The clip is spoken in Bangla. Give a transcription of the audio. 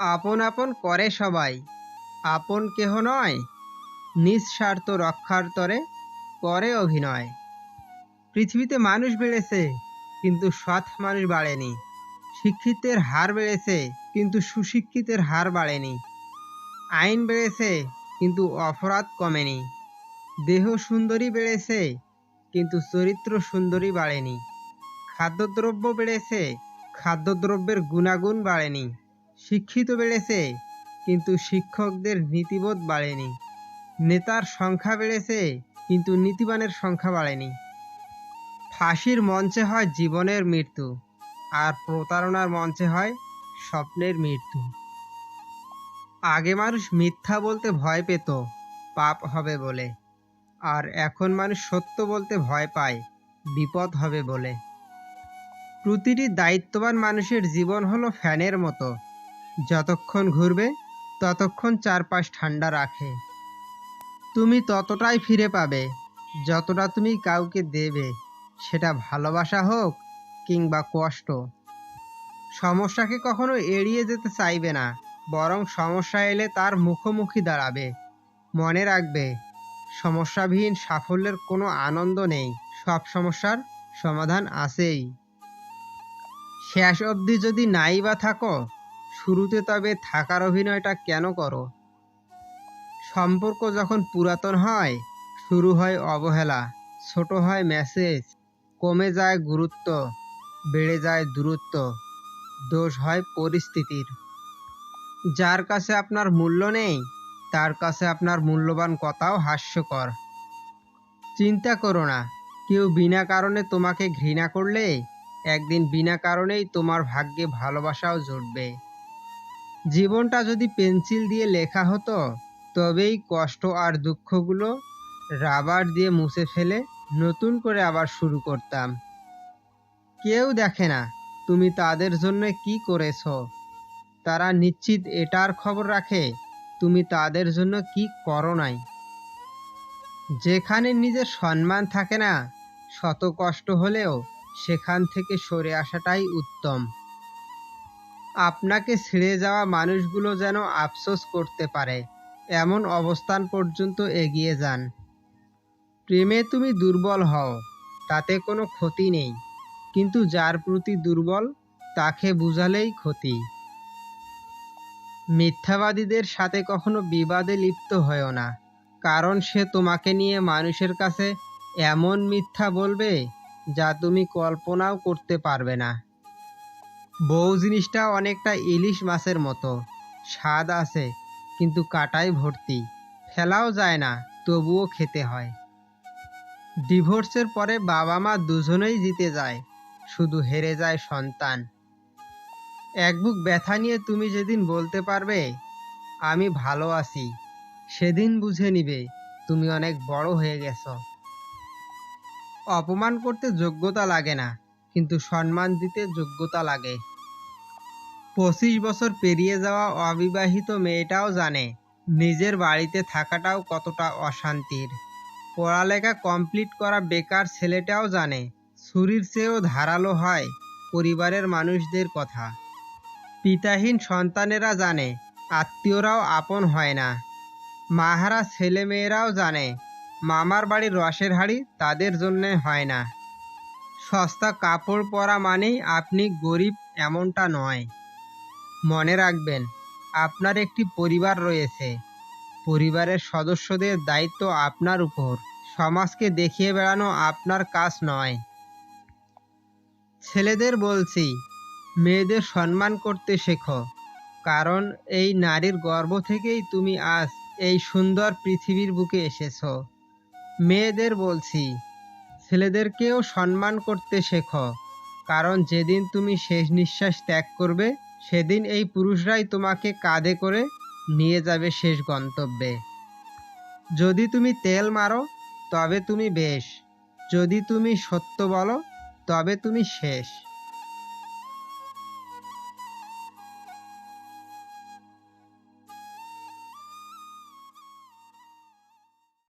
আপন আপন করে সবাই। আপন কেহ নয়, নিঃস্বার্থ রক্ষার তরে করে অভিনয়। পৃথিবীতে মানুষ বেড়েছে, কিন্তু সৎ মানুষ বাড়েনি। শিক্ষিতের হার বেড়েছে, কিন্তু সুশিক্ষিতের হার বাড়েনি। আইন বেড়েছে, কিন্তু অপরাধ কমেনি। দেহ সুন্দরী বেড়েছে, কিন্তু চরিত্র সুন্দরী বাড়েনি। খাদ্যদ্রব্য বেড়েছে, খাদ্যদ্রব্যের গুণাগুণ বাড়েনি। শিক্ষিত বেড়েছে, কিন্তু শিক্ষকদের নীতিবোধ বাড়েনি। নেতার সংখ্যা বেড়েছে, কিন্তু নীতিবানের সংখ্যা বাড়েনি। ফাঁসির মঞ্চে হয় জীবনের মৃত্যু, আর প্রতারণার মঞ্চে হয় স্বপ্নের মৃত্যু। আগে মানুষ মিথ্যা বলতে ভয় পেত, পাপ হবে বলে। আর এখন মানুষ সত্য বলতে ভয় পায়, বিপদ হবে বলে। প্রতিটি দায়িত্ববান মানুষের জীবন হলো ফ্যানের মতো। যতক্ষণ ঘুরবে, ততক্ষণ চারপাশ ঠান্ডা রাখে। তুমি ততটাই ফিরে পাবে, যতটা তুমি কাউকে দেবে, সেটা ভালোবাসা হোক কিংবা কষ্ট। সমস্যাকে কখনো এড়িয়ে যেতে চাইবে না, বরং সমস্যা এলে তার মুখোমুখি দাঁড়াবে। মনে রাখবে, সমস্যাবিহীন সাফল্যের কোনো আনন্দ নেই, সব সমস্যার সমাধান আছেই। শেষ অবধি যদি নাই বা থাকো শুরুতে তবে থাকার অভিনয়টা কেন করো? সম্পর্ক যখন পুরাতন হয়, শুরু হয় অবহেলা, ছোট হয় মেসেজ কমে যায় গুরুত্ব, বেড়ে যায় দূরত্ব, দোষ হয় পরিস্থিতির। যার কাছে আপনার মূল্য নেই, তার কাছে আপনার মূল্যবান কথাও হাস্যকর। চিন্তা করো না, কেউ বিনা কারণে তোমাকে ঘৃণা করলে, একদিন বিনা কারণেই তোমার ভাগ্যে ভালোবাসাও জুটবে। জীবনটা যদি পেন্সিল দিয়ে লেখা হতো, তবেই কষ্ট আর দুঃখগুলো রাবার দিয়ে মুছে ফেলে নতুন করে আবার শুরু করতাম। কেউ দেখে না তুমি তাদের জন্য কি করেছ। তারা নিশ্চিত এটার খবর রাখে, তুমি তাদের জন্য কি করো নাই। যেখানে নিজের সম্মান থাকে না, শত কষ্ট হলেও সেখান থেকে সরে আসাটাই উত্তম। আপনাকে ছেড়ে যাওয়া মানুষগুলো যেন আফসোস করতে পারে। এমন অবস্থান পর্যন্ত এগিয়ে যান। প্রেমে তুমি দুর্বল হও, তাতে কোনো ক্ষতি নেই। কিন্তু যার প্রতি দুর্বল, তাকে বুঝালেই ক্ষতি। মিথ্যাবাদীদের সাথে কখনো বিবাদে লিপ্ত হয়েও না, কারণ সে তোমাকে নিয়ে মানুষের কাছে এমন মিথ্যা বলবে, যা তুমি কল্পনাও করতে পারবে না। বউ জিনিসটা অনেকটা ইলিশ মাছের মতো। স্বাদ আছে, কিন্তু কাটাই ভর্তি। ফেলাও যায় না, তবুও খেতে হয়। ডিভোর্সের পরে বাবা মা দুজনেই জিতে যায়, শুধু হেরে যায় সন্তান। এক বুক ব্যথা নিয়ে তুমি যেদিন বলতে পারবে, আমি ভালো আছি, সেদিন বুঝে নিবে তুমি অনেক বড় হয়ে গেছো। অপমান করতে যোগ্যতা লাগে না। কিন্তু সম্মান দিতে যোগ্যতা লাগে। পঁচিশ বছর পেরিয়ে যাওয়া অবিবাহিত মেয়েটাও জানে, নিজের বাড়িতে থাকাটাও কতটা অশান্তির। পড়ালেখা কমপ্লিট করা বেকার ছেলেটাও জানে, ছুরির চেয়েও ধারালো হয় পরিবারের মানুষদের কথা। পিতাহীন সন্তানেরা জানে, আত্মীয়রাও আপন হয় না। মাহারা ছেলেমেয়েরাও জানে, মামার বাড়ির রসের হাড়ি তাদের জন্যে হয় না। সস্তা কাপড় পরা মানেই আপনি গরিব এমনটা নয়। মনে রাখবেন, আপনার একটি পরিবার রয়েছে। পরিবারের সদস্যদের দায়িত্ব আপনার উপর। সমাজকে দেখিয়ে বেড়ানো আপনার কাজ নয়। ছেলেদের বলছি, মেয়েদের সম্মান করতে শেখো। কারণ এই নারীর গর্ভ থেকেই তুমি আজ এই সুন্দর পৃথিবীর বুকে এসেছ। মেয়েদের বলছি ছেলেদেরকেও সম্মান করতে শেখো। কারণ যেদিন তুমি শেষ নিঃশ্বাস ত্যাগ করবে, সেদিন এই পুরুষরাই তোমাকে কাঁধে করে নিয়ে যাবে শেষ গন্তব্যে। যদি তুমি তেল মারো, তবে তুমি বেশ। যদি তুমি সত্য বলো, তবে তুমি শেষ।